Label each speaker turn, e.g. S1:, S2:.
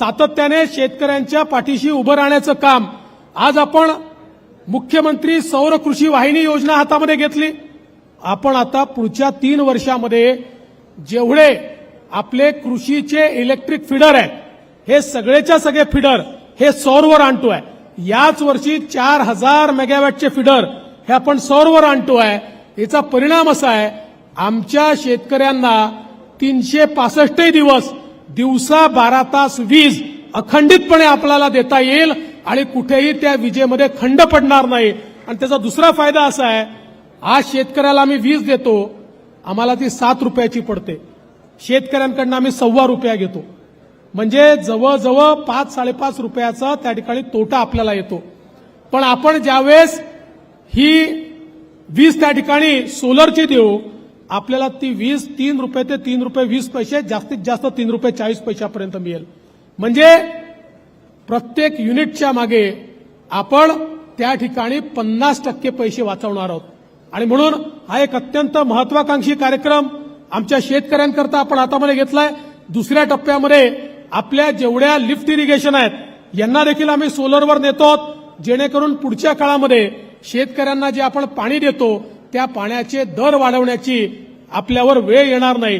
S1: सातत्याने शेतकऱ्यांच्या पाठीशी उभं राहण्याचं काम आज आपण मुख्यमंत्री सौर कृषी वाहिनी योजना हातामध्ये घेतली. आपण आता पुढच्या तीन वर्षामध्ये जेवढे आपले कृषीचे इलेक्ट्रिक फिडर आहेत हे सगळेच्या सगळे फिडर हे सौरवर आणतोय याच वर्षी चार हजार मेगावॅटचे फिडर हे आपण सौरवर आणतोय याचा परिणाम असा आहे आमच्या शेतकऱ्यांना तीनशे पासष्टही दिवस दिवसा बारा तास वीज अखंडितपणे आपल्याला देता येईल आणि कुठेही त्या विजेमध्ये खंड पडणार नाही. आणि त्याचा दुसरा फायदा असा आहे आज शेतकऱ्याला आम्ही वीज देतो आम्हाला ती सात रुपयाची पडते. शेतकऱ्यांकडनं आम्ही सव्वा रुपया घेतो. म्हणजे जवळजवळ पाच साडेपाच रुपयाचा त्या ठिकाणी तोटा आपल्याला येतो. पण आपण ज्यावेळेस ही वीज त्या ठिकाणी सोलरची देऊ आपल्याला ती वीज तीन रुपये ते तीन रुपये वीस पैसे जास्तीत जास्त तीन रुपये चाळीस पैशापर्यंत मिळेल. म्हणजे प्रत्येक युनिटच्या मागे आपण त्या ठिकाणी पन्नास टक्के पैसे वाचवणार आहोत. आणि म्हणून हा एक अत्यंत महत्वाकांक्षी कार्यक्रम आमच्या शेतकऱ्यांकरता आपण हातामध्ये घेतलाय. दुसऱ्या टप्प्यामध्ये आपल्या जेवढ्या लिफ्ट इरिगेशन आहेत यांना देखील आम्ही सोलरवर नेतो आहोत. जेणेकरून पुढच्या काळामध्ये शेतकऱ्यांना जे आपण पाणी देतो त्या पाण्याचे दर वाढवण्याची आपल्यावर वेळ येणार नाही.